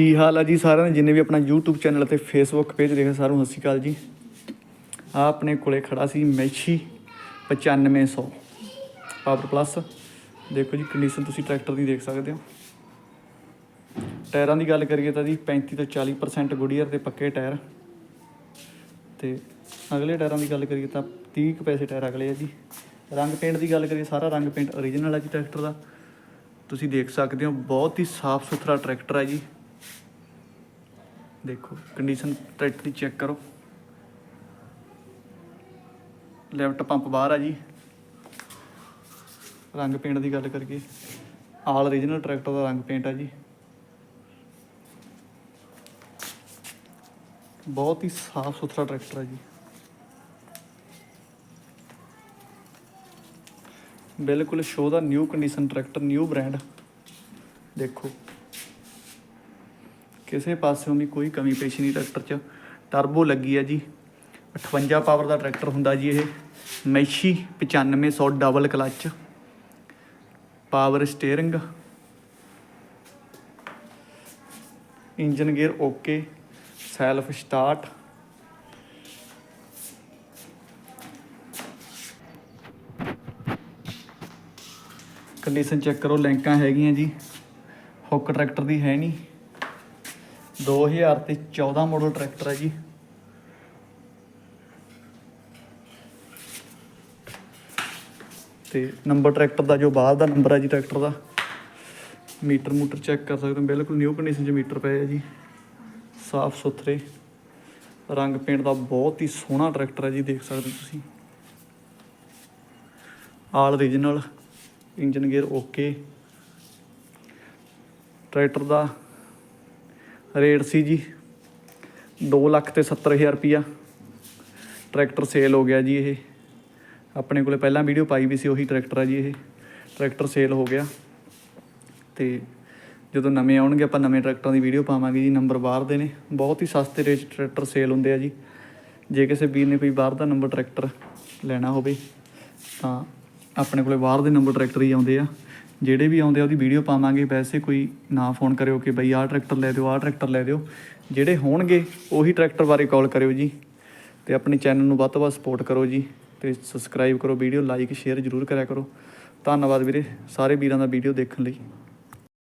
ਕੀ ਹਾਲ ਆ ਜੀ ਸਾਰਿਆਂ ਨੇ ਜਿੰਨੇ ਵੀ ਆਪਣਾ YouTube ਚੈਨਲ ਅਤੇ Facebook ਪੇਜ ਦੇਖੇ ਸਾਰਿਆਂ ਨੂੰ ਸਤਿ ਸ਼੍ਰੀ ਅਕਾਲ ਜੀ। ਆ ਆਪਣੇ ਕੋਲੇ ਖੜਾ ਸੀ ਮੈਸ਼ੀ 9500 ਪਾਵਰ ਪਲੱਸ। ਦੇਖੋ ਜੀ ਕੰਡੀਸ਼ਨ ਤੁਸੀਂ ਟਰੈਕਟਰ ਦੀ ਦੇਖ ਸਕਦੇ ਹੋ। ਟਾਇਰਾਂ ਦੀ ਗੱਲ ਕਰੀਏ ਤਾਂ ਜੀ 35 ਤੋਂ 40% ਗੁਡੀਅਰ ਦੇ ਪੱਕੇ ਟਾਇਰ। ਤੇ ਅਗਲੇ ਟਾਇਰਾਂ ਦੀ ਗੱਲ ਕਰੀਏ ਤਾਂ 30 ਕੁ ਪੈਸੇ ਟਾਇਰ ਅਗਲੇ ਆ ਜੀ। ਰੰਗ ਪੇਂਟ ਦੀ ਗੱਲ ਕਰੀਏ ਸਾਰਾ ਰੰਗ ਪੇਂਟ ਓਰੀਜਨਲ ਆ ਜੀ ਟਰੈਕਟਰ ਦਾ। ਤੁਸੀਂ ਦੇਖ ਸਕਦੇ ਹੋ, ਬਹੁਤ ਹੀ ਸਾਫ਼ ਸੁਥਰਾ ਟਰੈਕਟਰ ਹੈ ਜੀ। ਦੇਖੋ ਕੰਡੀਸ਼ਨ ਟਰੈਕਟਰ ਦੀ ਚੈੱਕ ਕਰੋ। ਲੈਫਟ ਪੰਪ ਬਾਹਰ ਆ ਜੀ। ਰੰਗ ਪੇਂਟ ਦੀ ਗੱਲ ਕਰੀਏ ਆਲ ਓਰੀਜਨਲ ਟਰੈਕਟਰ ਦਾ ਰੰਗ ਪੇਂਟ ਆ ਜੀ। ਬਹੁਤ ਹੀ ਸਾਫ਼ ਸੁਥਰਾ ਟਰੈਕਟਰ ਹੈ ਜੀ। ਬਿਲਕੁਲ ਸ਼ੋ ਦਾ new condition tractor new brand ਦੇਖੋ। ਕਿਸੇ ਪਾਸਿਓਂ ਵੀ ਕੋਈ ਕਮੀ ਪੇਸ਼ੀ ਨਹੀਂ ਟਰੈਕਟਰ 'ਚ। ਟਰਬੋ ਲੱਗੀ ਹੈ ਜੀ। 58 ਪਾਵਰ ਦਾ ਟਰੈਕਟਰ ਹੁੰਦਾ ਜੀ ਇਹ। Massey 9500 double clutch. Power steering. Engine gear okay. Self start. Condition check ਕਰੋ, ਲੈਂਕਾਂ ਹੈਗੀਆਂ ਜੀ। ਹੁੱਕ ਟਰੈਕਟਰ ਦੀ ਹੈ ਨਹੀਂ। 2000 ਤੇ 14 ਮਾਡਲ ਟਰੈਕਟਰ ਹੈ ਜੀ। ਤੇ ਨੰਬਰ ਟਰੈਕਟਰ ਦਾ ਜੋ ਬਾਹਰ ਦਾ ਨੰਬਰ ਹੈ ਜੀ ਟਰੈਕਟਰ ਦਾ, ਮੀਟਰ ਮੂਟਰ ਚੈੱਕ ਕਰ ਸਕਦੇ ਹੋ। ਬਿਲਕੁਲ ਨਿਊ ਕੰਡੀਸ਼ਨ 'ਚ ਮੀਟਰ ਪਏ ਆ ਜੀ। ਸਾਫ਼ ਸੁਥਰੇ, ਰੰਗ ਪੇਂਟ ਦਾ ਬਹੁਤ ਹੀ ਸੋਹਣਾ ਟਰੈਕਟਰ ਹੈ ਜੀ, ਦੇਖ ਸਕਦੇ ਹੋ ਤੁਸੀਂ। All original engine gear okay tractor ਦਾ ਰੇਟ ਸੀ ਜੀ 2 ਲੱਖ ਤੇ 70000 ਰੁਪਿਆ ਟਰੈਕਟਰ ਸੇਲ ਹੋ ਗਿਆ ਜੀ ਇਹ। ਆਪਣੇ ਕੋਲੇ ਪਹਿਲਾਂ ਵੀਡੀਓ ਪਾਈ ਵੀ ਸੀ, ਉਹੀ ਟਰੈਕਟਰ ਆ ਜੀ ਇਹ। ਟਰੈਕਟਰ ਸੇਲ ਹੋ ਗਿਆ। ਤੇ ਜਦੋਂ ਨਵੇਂ ਆਉਣਗੇ, ਆਪਾਂ ਨਵੇਂ ਟਰੈਕਟਰਾਂ ਦੀ ਵੀਡੀਓ ਪਾਵਾਂਗੇ ਜੀ ਨੰਬਰ ਬਾਹਰ ਦੇ ਨੇ। ਬਹੁਤ ਹੀ ਸਸਤੇ ਰੇਟ 'ਚ ਟਰੈਕਟਰ ਸੇਲ ਹੁੰਦੇ ਆ ਜੀ। ਜੇ ਕਿਸੇ ਵੀਰ ਨੇ ਕੋਈ ਬਾਹਰ ਦਾ ਨੰਬਰ ਟਰੈਕਟਰ ਲੈਣਾ ਹੋਵੇ, ਤਾਂ ਆਪਣੇ ਕੋਲੇ ਬਾਹਰ ਦੇ ਨੰਬਰ ਟਰੈਕਟਰ ਹੀ ਆਉਂਦੇ ਆ। ਜਿਹੜੇ ਵੀ ਆਉਂਦੇ ਆ, ਉਹਦੀ ਵੀਡੀਓ ਪਾਵਾਂਗੇ, ਵੈਸੇ ਕੋਈ ਨਾ ਫੋਨ ਕਰਿਓ ਕਿ ਬਈ ਆਹ ਟਰੈਕਟਰ ਲੈ ਦਿਓ, ਆਹ ਟਰੈਕਟਰ ਲੈ ਦਿਓ। ਜਿਹੜੇ ਹੋਣਗੇ, ਉਹੀ ਟਰੈਕਟਰ ਬਾਰੇ ਕਾਲ ਕਰਿਓ ਜੀ। ਤੇ ਆਪਣੇ ਚੈਨਲ ਨੂੰ ਵੱਧ ਤੋਂ ਵੱਧ ਸਪੋਰਟ ਕਰੋ ਜੀ। ਤੇ ਸਬਸਕ੍ਰਾਈਬ ਕਰੋ ਵੀਡੀਓ ਲਾਈਕ ਸ਼ੇਅਰ ਜ਼ਰੂਰ ਕਰਿਆ ਕਰੋ। ਧੰਨਵਾਦ ਵੀਰੇ, ਸਾਰੇ ਵੀਰਾਂ ਦਾ ਵੀਡੀਓ ਦੇਖਣ ਲਈ।